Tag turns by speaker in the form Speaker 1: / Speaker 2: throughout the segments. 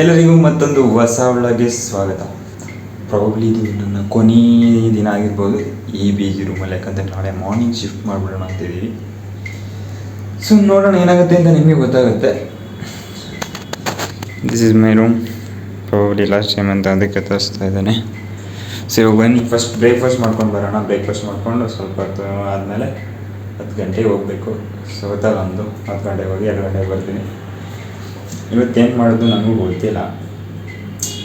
Speaker 1: ಎಲ್ಲರಿಗೂ ಮತ್ತೊಂದು ಹೊಸ ಒಳಗೆ ಸ್ವಾಗತ. ಪ್ರಾಬಬ್ಲಿ ಇದು ನನ್ನ ಕೊನೆಯ ದಿನ ಆಗಿರ್ಬೋದು. ಈ ಬಿ ಜಿ ರೂಮಲ್ಲಿ ಯಾಕಂದರೆ ನಾಳೆ ಮಾರ್ನಿಂಗ್ ಶಿಫ್ಟ್ ಮಾಡಿಬಿಡೋಣ ಅಂತಿದ್ದೀವಿ ಸೊ ನೋಡೋಣ ಏನಾಗುತ್ತೆ ಅಂತ ನಿಮಗೆ ಗೊತ್ತಾಗುತ್ತೆ. This is my room probably last time ಅಂತ ಅದಕ್ಕೆ ತರಿಸ್ತಾ ಇದ್ದಾನೆ. ಸೊ ಇವಾಗ ಬನ್ನಿ. ಫಸ್ಟ್ ಬ್ರೇಕ್ಫಾಸ್ಟ್ ಮಾಡ್ಕೊಂಡು ಬರೋಣ. ಬ್ರೇಕ್ಫಾಸ್ಟ್ ಮಾಡಿಕೊಂಡು ಸ್ವಲ್ಪ ಹೊತ್ತು ಆದಮೇಲೆ ಹತ್ತು ಗಂಟೆಗೆ ಹೋಗಬೇಕು. ಸೊ ಗೊತ್ತಲ್ಲ ಒಂದು ಹತ್ತು ಗಂಟೆಗೆ ಹೋಗಿ ಎರಡು ಗಂಟೆಗೆ ಬರ್ತೀನಿ. ಇವತ್ತೇನು ಮಾಡೋದು ನನಗೂ ಗೊತ್ತಿಲ್ಲ.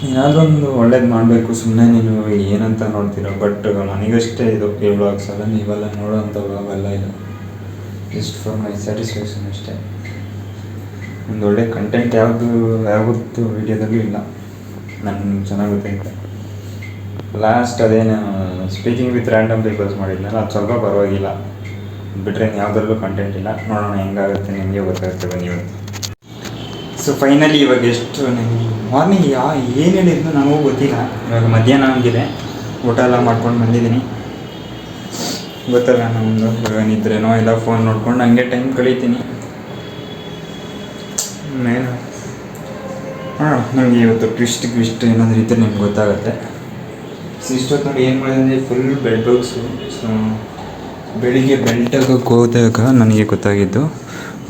Speaker 1: ಏನಾದರೂ ಒಂದು ಒಳ್ಳೇದು ಮಾಡಬೇಕು ಸುಮ್ಮನೆ ನೀನು ಏನಂತ ನೋಡ್ತೀರೋ ಬಟ್ ನನಗಷ್ಟೇ ಇದು ಈ ವ್ಲಾಗ್ಸ್ ಎಲ್ಲ ನೀವೆಲ್ಲ ನೋಡೋವಂಥ ವ್ಲಾಗ್ ಎಲ್ಲ ಇದು. ಜಸ್ಟ್ ಫಾರ್ ಮೈ ಸ್ಯಾಟಿಸ್ಫ್ಯಾಕ್ಷನ್ ಅಷ್ಟೇ. ಒಂದು ಒಳ್ಳೆ ಕಂಟೆಂಟ್ ಯಾವುದು, ಯಾವತ್ತು ವೀಡಿಯೋದಲ್ಲೂ ಇಲ್ಲ. ನನಗೆ ಚೆನ್ನಾಗುತ್ತೆ ಅಂತ ಲಾಸ್ಟ್ ಅದೇನು ಸ್ಪೀಕಿಂಗ್ ವಿತ್ ರ್ಯಾಂಡಮ್ ಪೀಪಲ್ಸ್ ಮಾಡಿದ್ನಲ್ಲ, ಅದು ಸ್ವಲ್ಪ ಪರವಾಗಿಲ್ಲ. ಬಿಟ್ಟರೆ ಯಾವುದ್ರಲ್ಲೂ ಕಂಟೆಂಟ್ ಇಲ್ಲ. ನೋಡೋಣ ಹೆಂಗಾಗುತ್ತೆ, ನಿಮಗೆ ಗೊತ್ತಾಗ್ತದೆ ನೀವು ಇವತ್ತು. ಸೊ ಫೈನಲಿ ಇವಾಗ ಎಷ್ಟು ಮಾರ್ನಿಂಗ್ ಯಾ ಏನು ಹೇಳಿದ್ರು ನನಗೂ ಗೊತ್ತಿಲ್ಲ. ಇವಾಗ ಮಧ್ಯಾಹ್ನ ಹಂಗಿದೆ. ಊಟ ಎಲ್ಲ ಮಾಡ್ಕೊಂಡು ಬಂದಿದ್ದೀನಿ. ಗೊತ್ತಲ್ಲ ನಮ್ಮದು ಇವಾಗ ನಿದ್ರೆನೋ ಇಲ್ಲ ಫೋನ್ ನೋಡ್ಕೊಂಡು ಹಂಗೆ ಟೈಮ್ ಕಳೀತೀನಿ. ಏನು ಹಾಂ ನನಗೆ ಇವತ್ತು ಟ್ವಿಸ್ಟ್ ಟ್ವಿಸ್ಟ್ ಏನಾದರೂ ಇದ್ದರೆ ನಿಮ್ಗೆ ಗೊತ್ತಾಗುತ್ತೆ. ಸೊ ಇಷ್ಟೊತ್ತು ನೋಡಿ ಏನು ಮಾಡಿದೆ ಫುಲ್ ಬೆಡ್ ಬಾಕ್ಸು ಸೊ ಬೆಳಿಗ್ಗೆ ಬೆಲ್ಟಾಗ ಹೋದಾಗ ನನಗೆ ಗೊತ್ತಾಗಿದ್ದು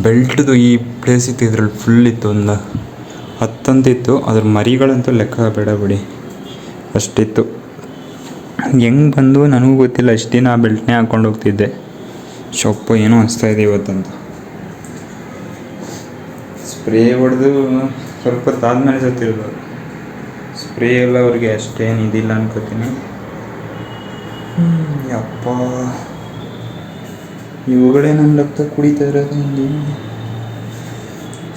Speaker 1: ಬೆಲ್ಟ್ದು ಈ ಪ್ಲೇಸ್ ಇತ್ತು ಇದ್ರಲ್ಲಿ ಫುಲ್ ಇತ್ತು ಒಂದು ಹತ್ತಂತಿತ್ತು ಅದ್ರ ಮರಿಗಳಂತೂ ಲೆಕ್ಕ ಬೇಡ ಬಿಡಿ. ಅಷ್ಟಿತ್ತು. ಹೆಂಗೆ ಬಂದು ನನಗೂ ಗೊತ್ತಿಲ್ಲ. ಅಷ್ಟು ದಿನ ಆ ಬೆಲ್ಟ್ನೇ ಹಾಕ್ಕೊಂಡು ಹೋಗ್ತಿದ್ದೆ. ಶೊಪ್ಪು ಏನೋ ಅನಿಸ್ತಾ ಇದೆ ಇವತ್ತಂತ. ಸ್ಪ್ರೇ ಹೊಡೆದು ಸ್ವಲ್ಪ ತಾದ್ಮೇಲೆ ಸತ್ತಿರ್ಬೋದು. ಸ್ಪ್ರೇ ಎಲ್ಲ ಅವ್ರಿಗೆ ಅಷ್ಟೇನು ಇದಿಲ್ಲ ಅನ್ಕೋತೀನಿ. ಹ್ಮ್, ಇವುಗಳೇ ನನ್ನ ರಕ್ತ ಕುಡಿತಾ ಇರೋದು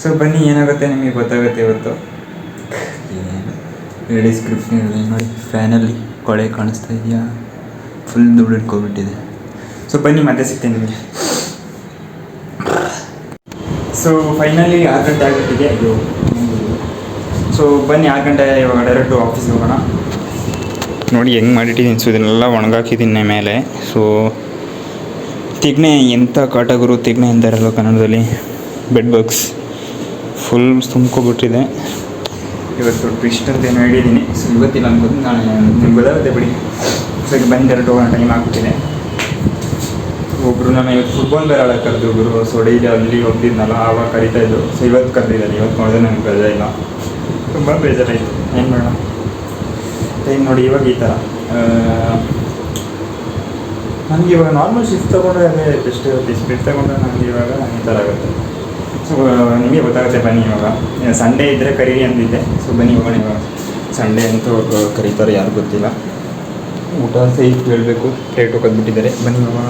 Speaker 1: ಸೊ ಬನ್ನಿ ಏನಾಗುತ್ತೆ ನಿಮಗೆ ಗೊತ್ತಾಗುತ್ತೆ ಇವತ್ತು? ಹೇಳಿ ಸ್ಕ್ರಿಪ್ಟ್ ಹೇಳಿದೆ ನೋಡಿ ಫ್ಯಾನಲ್ಲಿ ಕೊಳೆ ಕಾಣಿಸ್ತಾ ಇದೆಯಾ? ಫುಲ್ ದುಡ್ಡು ಇಟ್ಕೊಬಿಟ್ಟಿದೆ ಸೊ ಬನ್ನಿ ಮತ್ತೆ ಸಿಗ್ತೇನೆ ನಿಮಗೆ. ಸೊ ಫೈನಲಿ ಆರು ಗಂಟೆ ಆಗಿಬಿಟ್ಟಿದೆ. ಅದು ಸೊ ಬನ್ನಿ ಆರು ಗಂಟೆ ಇವಾಗ ಡೈರೆಕ್ಟು ಆಫೀಸ್ಗೆ ಹೋಗೋಣ. ನೋಡಿ ಹೆಂಗೆ ಮಾಡಿಟ್ಟಿದ್ದೀನಿ. ಸೊ ಇದನ್ನೆಲ್ಲ ಒಣಗಾಕಿದ್ದೀನಿ ಮೇಲೆ. ಸೊ ತಿಗ್ನೆ ಎಂಥ ಕಾಟಗುರು ತಿಗ್ನೆ ಅಂತಾರಲ್ಲ ಕನ್ನಡದಲ್ಲಿ? ಬೆಡ್ ಬಾಕ್ಸ್ ಫುಲ್ ತುಂಬ್ಕೊಬಿಟ್ಟಿದೆ. ಇವತ್ತು ಟ್ವಿಸ್ಟ್ ಅಂತ ಏನು ಹೇಳಿದ್ದೀನಿ. ಸೊ ಇವತ್ತಿಲ್ಲ ಅನ್ಬೋದು ನಾನು ನಿಮ್ಗೆ ಗೊತ್ತಾಗುತ್ತೆ ಬಿಡಿ. ಸೊ ಈಗ ಬಂದು ಎರಡು ಹೋಗೋಣ ಟೈಮ್ ಆಗ್ಬಿಟ್ಟಿದೆ ಒಬ್ಬರು ನಾನು ಇವತ್ತು ಫುಟ್ಬಾಲ್ ಬೇರೆ ಆಡೋಕೆ ಕರೆದು ಒಬ್ಬರು ಸೊ ಡೈಲಿ ಅಲ್ಲಿ ಹೋಗ್ತಿದ್ನಲ್ಲ, ಆವಾಗ ಕರಿತಾ ಇದ್ರು. ಸೊ ಇವತ್ತು ಕರೆದಿದ್ದಾರೆ. ಇವತ್ತು ನೋಡಿದ್ರೆ ನನಗೆ ರಜೆ ಇಲ್ಲ. ತುಂಬ ಬೇಜಾರಾಯಿತು. ಏನು ಮಾಡೋಣ? ಟೈಮ್ ನೋಡಿ, ಇವಾಗ ಈ ಥರ. ನನಗೆ ಇವಾಗ ನಾರ್ಮಲ್ ಶಿಫ್ಟ್ ತೊಗೊಂಡ್ರೆ ಅದೇ ಇರುತ್ತೆ ಸ್ಪಿಟ್ ತೊಗೊಂಡ್ರೆ ನನಗೆ ಇವಾಗ ಈ ಥರ ಆಗುತ್ತೆ. ಸೊ ನಿಮಗೆ ಗೊತ್ತಾಗುತ್ತೆ ಬನ್ನಿ ಇವಾಗ. ಸಂಡೇ ಇದ್ದರೆ ಕರೀರಿ ಅಂದಿದ್ದೆ. ಸೊ ಬನ್ನಿ ಹೋಗೋಣ ಇವಾಗ. ಸಂಡೇ ಅಂತೂ ಕರೀತಾರೆ, ಯಾರು ಗೊತ್ತಿಲ್ಲ. ಊಟ ಸಹ ಕೇಳಬೇಕು. ಪ್ಲೇಟ್ ಹೋಗೋದ್ಬಿಟ್ಟಿದ್ದಾರೆ ಬನ್ನಿ ಹೋಗೋಣ.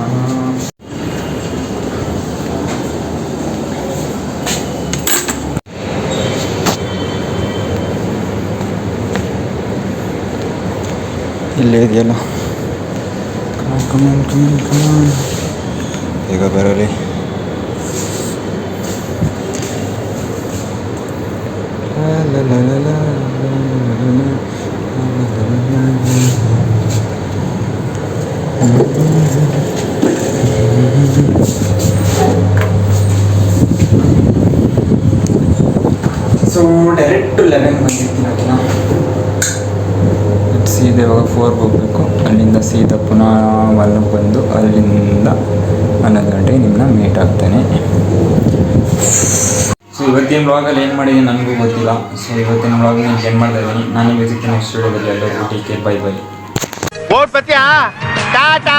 Speaker 1: ಇಲ್ಲೇ ಇದೆಯಲ್ಲ? come on, come on, come on. You got better, eh? La la la la so direct to eleven பண்ணிருக்கீங்க ஓகேனா ಸೀದಾ ಇವಾಗ ಫೋರ್ಗೆ ಹೋಗಬೇಕು. ಅಲ್ಲಿಂದ ಸೀದಾ ಪುನಃ ಒನ್ಗೆ ಬಂದು ಅಲ್ಲಿಂದ ಹನ್ನೊಂದು ಗಂಟೆಗೆ ನಿಮ್ಮನ್ನ ಮೀಟ್ ಆಗ್ತೇನೆ. ಸೊ ಇವತ್ತಿನ ವ್ಲಾಗಲ್ಲಿ ಏನು ಮಾಡಿದ್ದೀನಿ ನನಗೂ ಗೊತ್ತಿಲ್ಲ. ಸೊ ಇವತ್ತಿನ ವ್ಲಾಗ್ ನಾನು ಏನು ಮಾಡ್ತಾ ಇದ್ದೀನಿ? ನಾನು ಸಿಗ್ತೀನಿ ನೆಕ್ಸ್ಟ್ ವೀಡಿಯೋದಲ್ಲಿ ಎಲ್ಲರೂ ಟೀಕೆ ಬೈ ಬೈ
Speaker 2: ಟಾಟಾ.